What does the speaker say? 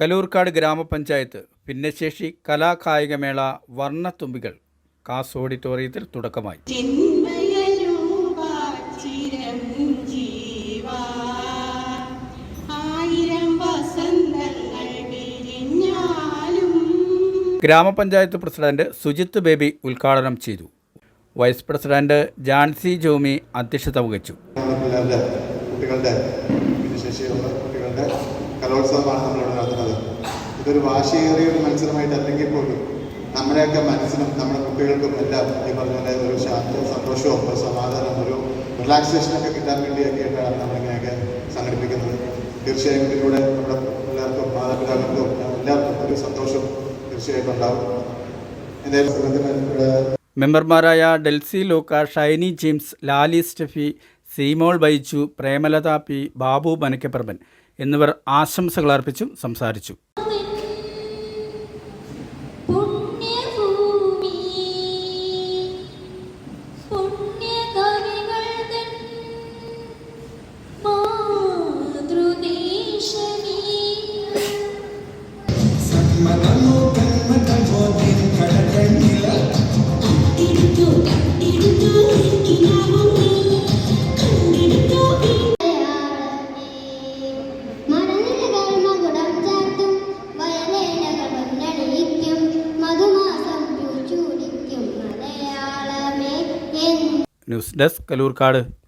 കലൂർക്കാട് ഗ്രാമപഞ്ചായത്ത് ഭിന്നശേഷി കലാകായികമേള വർണത്തുമ്പികൾ കാസ് ഓഡിറ്റോറിയത്തിൽ തുടക്കമായി. ഗ്രാമപഞ്ചായത്ത് പ്രസിഡന്റ് സുജിത്ത് ബേബി ഉദ്ഘാടനം ചെയ്തു. വൈസ് പ്രസിഡന്റ് ജാൻസി ജോമി അധ്യക്ഷത വഹിച്ചു. ഭിന്നശേഷിയുള്ള കുട്ടികളുടെ കലോത്സവമാണ് നമ്മളിവിടെ നടത്തുന്നത്. ഇതൊരു വാശിയേറിയ ഒരു മത്സരമായിട്ട് അല്ലെങ്കിൽ പോലും നമ്മുടെയൊക്കെ മനസ്സിനും നമ്മുടെ കുട്ടികൾക്കും എല്ലാം ഈ പറഞ്ഞ ഒരു ശാന്തി സന്തോഷവും ഒരു സമാധാനവും ഒരു റിലാക്സേഷനൊക്കെ കിട്ടാൻ വേണ്ടിയൊക്കെ ആയിട്ടാണ് നമ്മളിങ്ങനെയൊക്കെ സംഘടിപ്പിക്കുന്നത്. തീർച്ചയായും ഇതിലൂടെ നമ്മുടെ പിള്ളേർക്കും മാതാപിതാക്കൾക്കും എല്ലാവർക്കും ഒരു സന്തോഷം തീർച്ചയായിട്ടും ഉണ്ടാവും. എന്തായാലും മെമ്പർമാരായ ഡെൽസി ലൂക്ക ഷൈനി ജിംസ് ലാലി സ്റ്റെഫി സീമോൾ ബൈച്ചു പ്രേമലത പി ബാബു മനക്കപ്പറമ്പൻ എന്നിവർ ആശംസകൾ അർപ്പിച്ചും സംസാരിച്ചു. News desk Kaloorkad